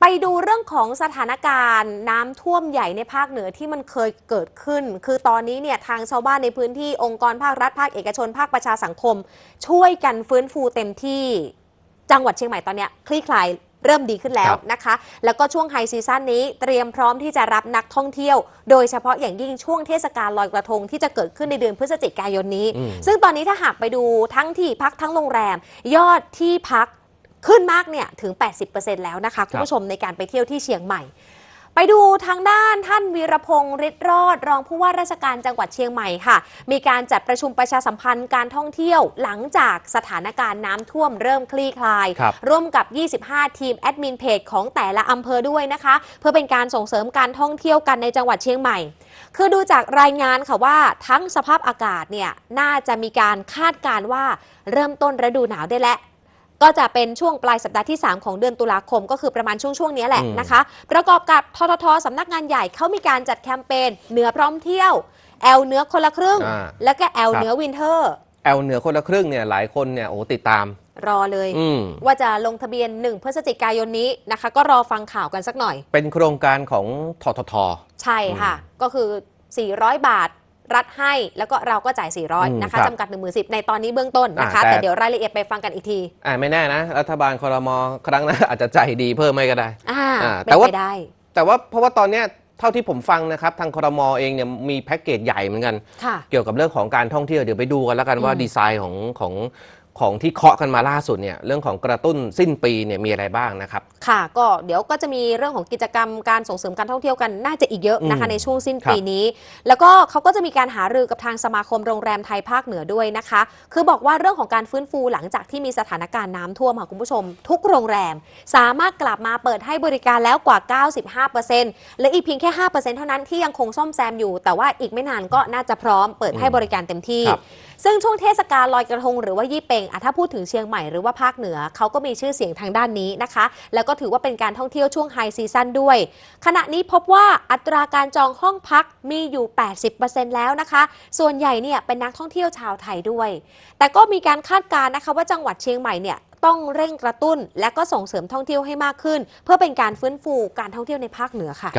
ไปดูเรื่องของสถานการณ์น้ำท่วมใหญ่ในภาคเหนือที่มันเคยเกิดขึ้น คือตอนนี้เนี่ยทางชาวบ้านในพื้นที่องค์กรภาครัฐภาคเอกชนภาคประชาสังคม ช่วยกันฟื้นฟูเต็มที่ จังหวัดเชียงใหม่ตอนเนี้ยคลี่คลายเริ่มดีขึ้นแล้วครับ นะคะ แล้วก็ช่วงไฮซีซั่นนี้เตรียมพร้อมที่จะรับนักท่องเที่ยว โดยเฉพาะอย่างยิ่งช่วงเทศกาลลอยกระทงที่จะเกิดขึ้นในเดือนพฤศจิกายนนี้ อืม ซึ่งตอนนี้ถ้าหากไปดูทั้งที่พักทั้งโรงแรม ยอดที่พัก ขึ้นมากเนี่ยถึง 80%แล้วนะคะ คุณผู้ชมในการไปเที่ยวที่เชียงใหม่ ไปดูทางด้านท่านวีรพงศ์ฤทธิ์รอด รองผู้ว่าราชการจังหวัดเชียงใหม่ค่ะ มีการจัดประชุมประชาสัมพันธ์การท่องเที่ยวหลังจากสถานการณ์น้ำท่วมเริ่มคลี่คลาย ครับ ร่วมกับ 25 ทีมแอดมินเพจของแต่ละอำเภอด้วยนะคะ เพื่อเป็นการส่งเสริมการท่องเที่ยวกันในจังหวัดเชียงใหม่ คือดูจากรายงานค่ะว่าทั้งสภาพอากาศเนี่ยน่าจะมีการคาดการณ์ว่าเริ่มต้นฤดูหนาวได้แล้ว ก็จะเป็นช่วงปลายสัปดาห์ที่ 3 ของเดือนตุลาคม ก็คือประมาณช่วงช่วงๆนี้แหละอืมนะคะ ประกอบกับทททสำนักงานใหญ่เขามีการจัดแคมเปญเหนือพร้อมเที่ยวแอลเหนือคนละครึ่ง อ่า แล้วก็แอลครับเหนือวินเทอร์แอลเหนือคนละครึ่งเนี่ยหลายคนเนี่ยโอ้ติดตาม รอเลย อืม ว่าจะลงทะเบียน 1 พฤศจิกายนนี้นะคะ ก็รอฟังข่าวกันสักหน่อย เป็นโครงการของททท ใช่ค่ะ ก็คือ 400 บาท รัฐให้แล้วก็เราก็จ่ายอืม400 นะคะครับจำกัด1 0 0 0ในตอนนี้เบื้องต้นนะคะอ่าแต่แต่เดี๋ยวรายละเอียดไปฟังกันอีกทีอ่าไม่แน่นะ รัฐบาลคอรมอครั้งหน้าอาจจะใจดีเพิ่มไม่ก็ได้อ่าอ่าเป็แต่นว่าไปได้ แต่ว่าเพราะว่าตอนเนี้ยเท่าที่ผมฟังนะครับ ทางคอรมอเองเนี่ยมีแพ็กเกจใหญ่เหมือนกันค่ะเกี่ยวกับเรื่องของการท่องเที่ยวเดี๋ยวไปดูกันแล้วกันว่าอืมดีไซน์ของของ ของที่เคาะกันมาล่าสุดเนี่ยเรื่องของกระตุ้นสิ้นปีเนี่ยมีอะไรบ้างนะครับ ค่ะ ก็เดี๋ยวก็จะมีเรื่องของกิจกรรมการส่งเสริมการท่องเที่ยวกันน่าจะอีกเยอะนะคะอืมในช่วงสิ้นครับปีนี้ แล้วก็เขาก็จะมีการหารือกับทางสมาคมโรงแรมไทยภาคเหนือด้วยนะคะ คือบอกว่าเรื่องของการฟื้นฟูหลังจากที่มีสถานการณ์น้ำท่วมค่ะคุณผู้ชม ทุกโรงแรม สามารถกลับมาเปิดให้บริการแล้วกว่า 95%และอีกเพียงแค่ 5%เท่านั้นที่ยังคงซ่อมแซมอยู่ แต่ว่าอีกไม่นานก็น่าจะพร้อมเปิดให้บริการเต็มที่ครับซึ่งช่วงเทศกาลลอยกระทงหรือว่ายี่เปงอะถ้าพูดถึงเชียงใหม่หรือว่าภาคเหนือเขาก็มีชื่อเสียงทางด้านนี้นะคะ แล้วก็ถือว่าเป็นการท่องเที่ยวช่วงไฮซีซั่นด้วย ขณะนี้พบว่าอัตราการจองห้องพักมีอยู่ 80%แล้วนะคะ ส่วนใหญ่เนี่ยเป็นนักท่องเที่ยวชาวไทยด้วย แต่ก็มีการคาดการณ์นะคะว่าจังหวัดเชียงใหม่เนี่ยต้องเร่งกระตุ้น และก็ส่งเสริมท่องเที่ยวให้มากขึ้น เพื่อเป็นการฟื้นฟูการท่องเที่ยวในภาคเหนือค่ะ